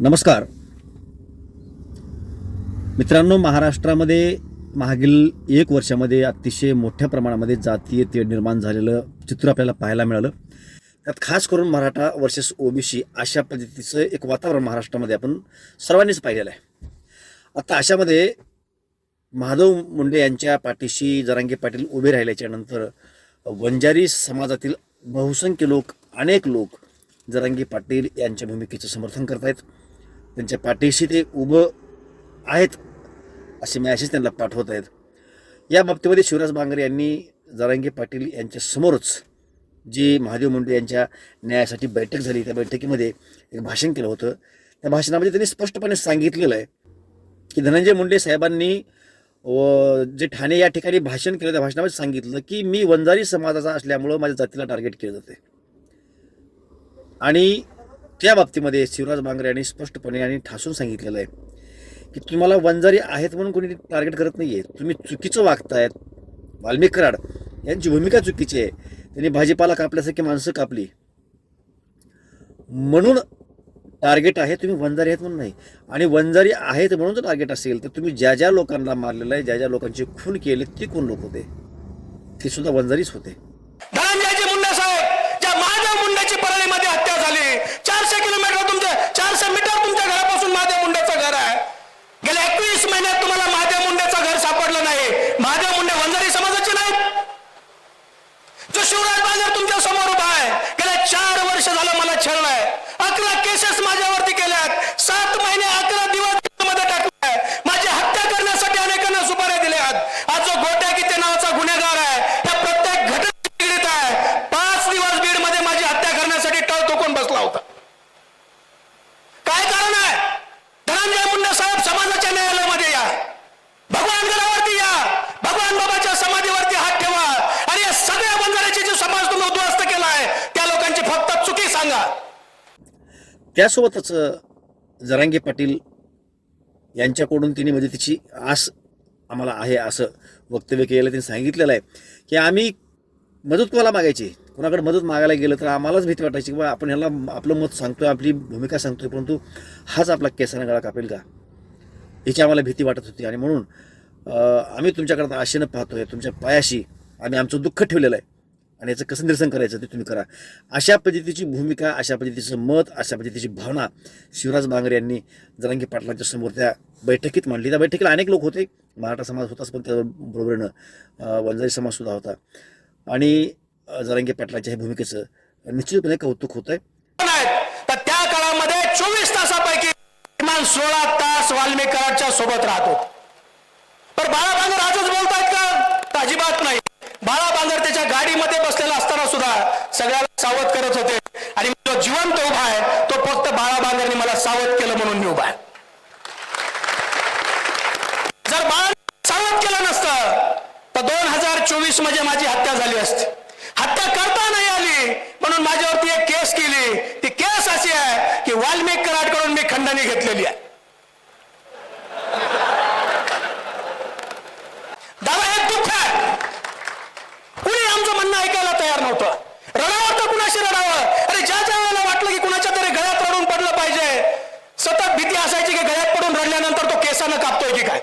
नमस्कार. मित्रांनो महाराष्ट्रामध्ये मागील एक वर्षामध्ये अतिशय मोठ्या प्रमाणामध्ये जातीय तेढ निर्माण झालेलं चित्र आपल्याला पाहायला मिळालं. त्यात खास करून मराठा वर्सेस ओबीसी अशा पद्धतीचं एक वातावरण महाराष्ट्रामध्ये आपण सर्वांनीच पाहिलेलं आहे. आता अशामध्ये माधव मुंडे यांच्या पाठीशी जरांगे पाटील उभे राहिल्याच्या नंतर वंजारी समाजातील बहुसंख्य लोक अनेक लोक जरांगे पाटील यांच्या भूमिकेचं समर्थन करत आहेत त्यांच्या पाठीशी ते उभं आहेत असे मॅसेज त्यांना पाठवत आहेत या बाबतीमध्ये शिवराज बांगरे यांनी जरांगे पाटील यांच्यासमोरच जी महादेव मुंडे यांच्या न्यायासाठी बैठक झाली त्या बैठकीमध्ये एक भाषण केलं होतं. त्या भाषणामध्ये त्यांनी स्पष्टपणे सांगितलेलं आहे की धनंजय मुंडे साहेबांनी व जे ठाणे या ठिकाणी भाषण केलं त्या भाषणामध्ये सांगितलं की मी वंजारी समाजाचा असल्यामुळं माझ्या जातीला टार्गेट केलं जाते आणि त्या बाबतीमध्ये शिवराज बांगरे यांनी स्पष्टपणे आणि ठासून सांगितलेलं आहे की तुम्हाला वंजारी आहेत म्हणून कोणी टार्गेट करत नाही आहे तुम्ही चुकीचं वागतायत. वाल्मिक कराड यांची भूमिका चुकीची आहे. त्यांनी भाजीपाला कापल्यासारखी माणसं कापली. म्हणून टार्गेट आहे तुम्ही वंजारी आहेत म्हणून नाही. आणि वंजारी आहेत म्हणून जर टार्गेट असेल तर तुम्ही ज्या ज्या लोकांना मारलेलं आहे ज्या ज्या लोकांची खून केले ते कोण लोक होते? ते सुद्धा वंजारीच होते. धनंजयजी मुंडे साहेब! महादेव मुंडेची परळीमध्ये हत्या झाली. चारशे किलोमीटर तुमच्या चारशे मीटर तुमच्या घरापासून महादेव मुंडेचं घर आहे. गेल्या एकवीस महिन्यात तुम्हाला महादेव मुंडेचं घर सापडलं नाही. महादेव मुंडे वंजारी समाजाचे नाहीत. जो शिवराज बाजार तुमच्यासमोर उभा आहे. गेल्या चार वर्ष झालं मला छळलाय. अकरा केसेस माझ्यावर केल्यात सात महिने अकरा दिवसमध्ये टाकलाय माझी हत्या करण्यासाठी अनेकांना सुपाऱ्या दिल्यात आज जो गोट्या किती नावाचा गुन्हेगार आहे त्या प्रत्येक घटना निगडीत आहे पाच दिवस बीडमध्ये माझी हत्या करण्यासाठी टळ टोकून बसला होता काय कारण आहे धनंजय मुंडे साहेब समाजाच्या न्यायालयामध्ये या भगवान गडावरती या भगवान बाबाच्या समाधीवरती हात ठेवा आणि या सगळ्या बंजाऱ्याची जो समाज तुम्ही उद्ध्वस्त केलाय त्या लोकांची फक्त चुकी सांगा त्यासोबतच जरांगे पाटील यांच्याकडून तिने म्हणजे मदतीची आस आम्हाला आहे असं वक्तव्य केलेलं त्यांनी सांगितलेलं आहे की आम्ही मदत कोणाला मागायची? कोणाकडे मदत मागायला गेलं तर आम्हालाच भीती वाटायची किंवा आपण ह्याला आपलं मत सांगतोय आपली भूमिका सांगतोय परंतु हाच आपला केसाने गळा कापेल का? याची आम्हाला भीती वाटत होती. आणि म्हणून आम्ही तुमच्याकडं आशेनं पाहतोय तुमच्या पायाशी आम्ही आमचं दुःख ठेवलेलं आहे. आणि याचं कसं निरसन करायचं ते तुम्ही करा. अशा पद्धतीची भूमिका अशा पद्धतीचं मत अशा पद्धतीची भावना शिवराज बांगरे यांनी जरांगी पाटलांच्या समोर त्या बैठकीत मांडली. त्या बैठकीला अनेक लोक होते. मराठा समाज होताच पण त्याबरोबरीनं वंजारी समाजसुद्धा होता. आणि जरांगी पाटलांच्या ह्या भूमिकेचं निश्चितपणे कौतुक होत आहे तर त्या काळामध्ये चोवीस तासापैकी किमान सोळा तास वाल्मिकराच्या सोबत राहतो पण बाळा बांगर आजच बोलतायत का? अजिबात नाही. बाळा बांगर त्याच्या गाडीमध्ये बसलेला असताना सुद्धा सगळ्याला सावध करत होते. आणि जो जिवंत उभा आहे तो फक्त बाळा बांगरने मला सावध केलं म्हणून मी उभा आहे. जर बाळा सावध केलं नसतं तर दोन हजार चोवीसमध्ये माझी हत्या झाली असती. हत्या करता नाही आली म्हणून माझ्यावरती एक केस केली. ती केस अशी आहे की वाल्मिक कराडकडून मी खंडणी घेतलेली आहे दादा हे दुःख आहे कुणी आमचं म्हणणं ऐकायला तयार नव्हतं कशी रडावं अरे ज्या ज्या वेळेला वाटलं की कुणाच्या तरी गळ्यात रडून पडलं पाहिजे सतत भीती असायची की गळ्यात पडून रडल्यानंतर तो केसानं कापतोय की काय?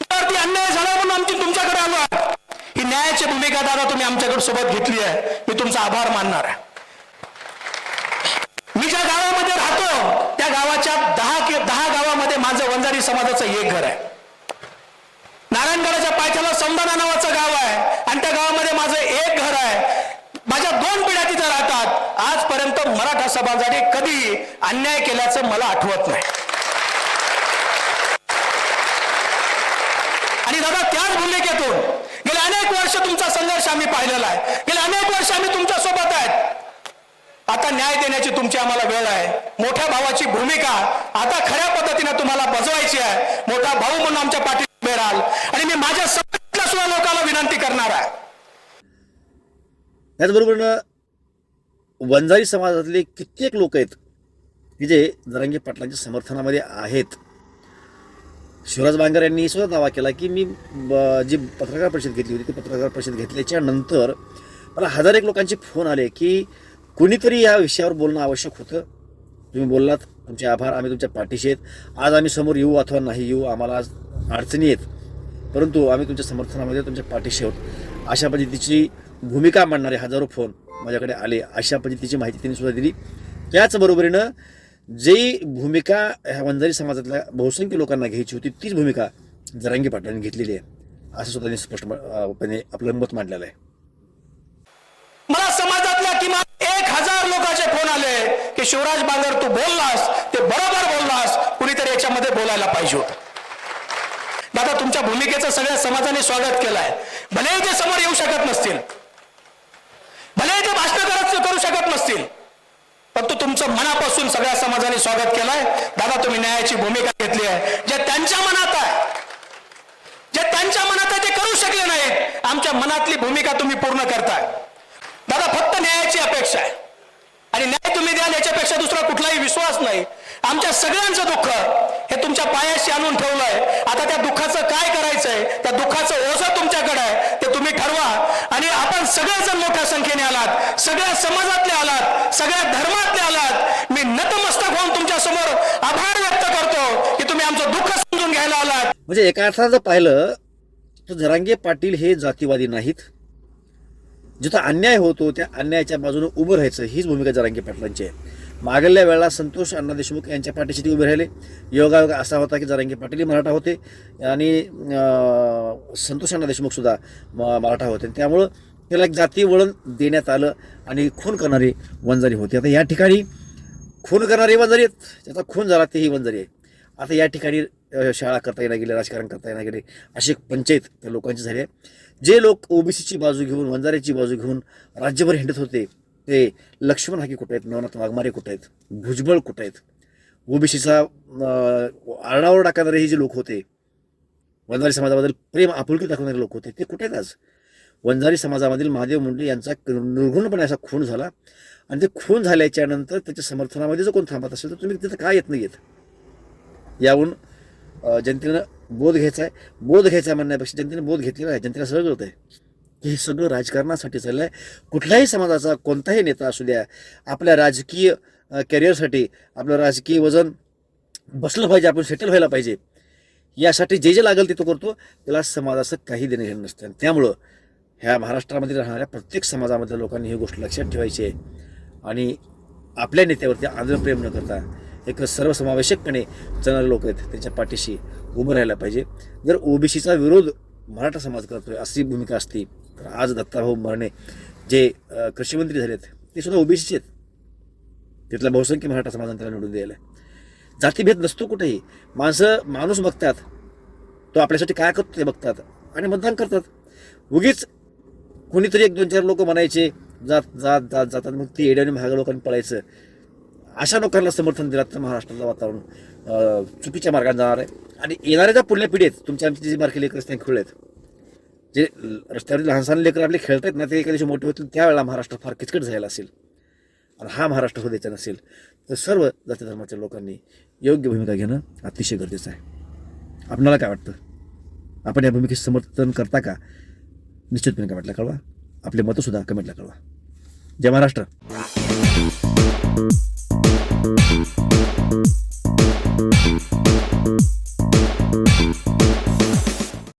तर ती अन्याय झाला म्हणून आमची तुमच्याकडे आलो आहे. ही न्यायाची भूमिका दादा तुम्ही आमच्याकडे सोबत घेतली आहे. मी तुमचा आभार मानणार आहे. मी ज्या गावामध्ये राहतो त्या गावाच्या दहा कि दहा गावामध्ये माझं वंजारी समाजाचं एक घर आहे. नारायणगडाच्या पायथ्याला सौंदाना नावाचं गाव आहे. आणि त्या गावामध्ये माझं एक घर आहे माझ्या दोन पिढ्या तिथे राहतात आजपर्यंत कधी अन्याय केल्याचं मला आठवत नाही. आणि दादा त्याच भूमिकेतून गेले अनेक वर्ष तुमचा संघर्ष आम्ही पाहिलेला आहे. गेले अनेक वर्ष आम्ही तुमच्यासोबत आहेत. आता न्याय देण्याची तुमची आम्हाला वेळ आहे. मोठ्या भावाची भूमिका आता खऱ्या पद्धतीने तुम्हाला बजवायची आहे. मोठा भाऊ म्हणून आमच्या पाठी उभे राहाल. आणि मी माझ्या समाजातल्या सुद्धा लोकांना विनंती करणार आहे. त्याचबरोबर वंजारी समाजातले कित्येक लोक आहेत की जे जरांगी पाटलांच्या समर्थनामध्ये आहेत. शिवराज बांगर यांनी सुद्धा दावा केला की मी ब- जी पत्रकार परिषद घेतली होती ती पत्रकार परिषद घेतल्याच्या नंतर मला हजार एक लोकांचे फोन आले की कुणीतरी या विषयावर बोलणं आवश्यक होतं. तुम्ही बोललात तुमचे आभार आम्ही तुमच्या पाठीशी आहेत. आज आम्ही समोर येऊ अथवा नाही येऊ आम्हाला आज अडचणी आहेत. परंतु आम्ही तुमच्या समर्थनामध्ये तुमच्या पाठीशी आहोत. अशा पद्धतीची भूमिका मांडणारे हजारो फोन माझ्याकडे आले अशा म्हणजे पद्धतीची माहिती त्यांनी सुद्धा दिली. त्याचबरोबरीनं जी भूमिका ह्या वंजारी समाजातल्या बहुसंख्य लोकांना घ्यायची होती तीच भूमिका जरांगी पाटलांनी घेतलेली आहे. असं सुद्धा त्यांनी स्पष्टपणे आपलं मत मांडलेलं आहे. मला समाजातल्या किमान एक हजार लोकांचे फोन आले की शिवराज बांगर तू बोललास ते बरोबर बोललास कुणीतरी याच्यामध्ये बोलायला पाहिजे होतं. दादा तुमच्या भूमिकेचं सगळ्या समाजाने स्वागत केलंय. भलेही ते समोर येऊ शकत नसतील ते भाषण करत करू शकत नसतील परंतु तुमचं मनापासून सगळ्या समाजाने स्वागत केलंय. दादा तुम्ही न्यायाची भूमिका घेतली आहे. जे त्यांच्या मनात आहे जे त्यांच्या मनात आहे ते करू शकले नाहीत. आमच्या मनातली भूमिका तुम्ही पूर्ण करताय. दादा फक्त न्यायाची अपेक्षा आहे. आणि न्याय तुम्ही द्याल याच्यापेक्षा दुसरा कुठलाही विश्वास नाही. आमच्या सगळ्यांचं दुःख हे तुमच्या पायाशी आणून ठेवलंय. आता त्या दुःखाचं काय करायचंय? सगळेजण मोठ्या संख्येने आलात सगळ्या समाजातले आलात सगळ्या धर्मातले आलात मी नतमस्तक होऊन तुमच्यासमोर आभार व्यक्त करतो की तुम्ही आमचं दुःख समजून घ्यायला आलात. म्हणजे एका अर्थानं पाहिलं तर जरांगे पाटील हे जातीवादी नाहीत. जिथं अन्याय होतो त्या अन्यायाच्या बाजूने उभं राहायचं हीच भूमिका जरांगे पाटलांची आहे. मागल्या वेळेला संतोष अण्णा देशमुख यांच्या पाठीशी ते उभे राहिले. योगायोग असा होता की जरांगे पाटील मराठा होते. आणि संतोष अण्णा देशमुख सुद्धा म- मराठा होते. त्यामुळं त्याला एक जाती वळण देण्यात आलं आणि खून करणारी वंजारी होती. आता या ठिकाणी खून करणारी वंजारी आहेत. त्याचा खून झाला तेही वंजारी आहे. आता या ठिकाणी शाळा करता येणार गेले राजकारण करता येणार गेले अशी एक पंचायत त्या लोकांची झाली आहे. जे लोक ओबीसीची बाजू घेऊन वंजाऱ्याची बाजू घेऊन राज्यभर हिंडत होते ते लक्ष्मण हाकी कुठे आहेत नवनाथ वाघमारे कुठे आहेत भुजबळ कुठे आहेत? ओबीसीचा आरडाओरडा करणारे हे जे लोक होते वंजारी समाजाबद्दल प्रेम आपुलकी दाखवणारे लोक होते ते कुठे आहेत आज? वंजारी समाजामधील महादेव मुंडे यांचा निर्घुणपणे असा खून झाला. आणि ते खून झाल्याच्यानंतर त्याच्या समर्थनामध्ये जर कोण थांबत असेल तर तुम्ही तिथं काय येत नाही येत याहून जनतेनं बोध घ्यायचा आहे बोध घ्यायचा म्हणण्यापेक्षा जनतेने बोध घेतलेला आहे. जनतेला सगळं होतं आहे की हे सगळं राजकारणासाठी चाललं आहे कुठल्याही समाजाचा कोणताही नेता असू द्या आपल्या राजकीय अ, आपलं राजकीय वजन बसलं पाहिजे आपण सेटल व्हायला पाहिजे. यासाठी जे जे लागेल ते तो करतो. त्याला समाजाचं काही देणं घेणं नसतं. त्यामुळं ह्या महाराष्ट्रामध्ये राहणाऱ्या प्रत्येक समाजामधल्या लोकांनी ही गोष्ट लक्षात ठेवायची आहे. आणि आपल्या नेत्यावरती आंध्रप्रेम न करता एक सर्वसमावेशकपणे चालणारे लोक आहेत त्यांच्या पाठीशी उभं राहायला पाहिजे. जर ओबीसीचा विरोध मराठा समाज करतोय अशी भूमिका असती तर आज दत्ताभाऊ मरणे जे अ, कृषीमंत्री झालेत ते सुद्धा ओबीसीचे आहेत. तिथला बहुसंख्य मराठा समाजाने त्याला निवडून द्यायला. जातीभेद नसतो कुठेही. माणसं माणूस बघतात. तो आपल्यासाठी काय करतो ते बघतात आणि मतदान करतात. उगीच कोणीतरी एक दोन चार लोक म्हणायचे जात जात जात जातात मग ती एड्याने महाग लोकांनी पळायचं. अशा लोकांना समर्थन दिलं तर महाराष्ट्रातलं वातावरण. चुकीच्या मार्गाने जाणार आहे. आणि येणाऱ्या ज्या पुढल्या पिढीत तुमच्या आमची जी मार्के लेकर असते खेळले आहेत. जे रस्त्यावरील लहानसहान लेकर आपले खेळत आहेत ना ते एका दिवशी मोठे होतील त्यावेळेला महाराष्ट्र फार किचकट झालेला असेल. आणि हा महाराष्ट्र हो द्यायचा नसेल तर सर्व जाती धर्माच्या लोकांनी योग्य भूमिका घेणं अतिशय गरजेचं आहे. आपणाला काय वाटतं? आपण या भूमिकेचं समर्थन करता का? निश्चितपणे कमेंटला कळवा. आपले मतंसुद्धा कमेंटला कळवा. जय महाराष्ट्र.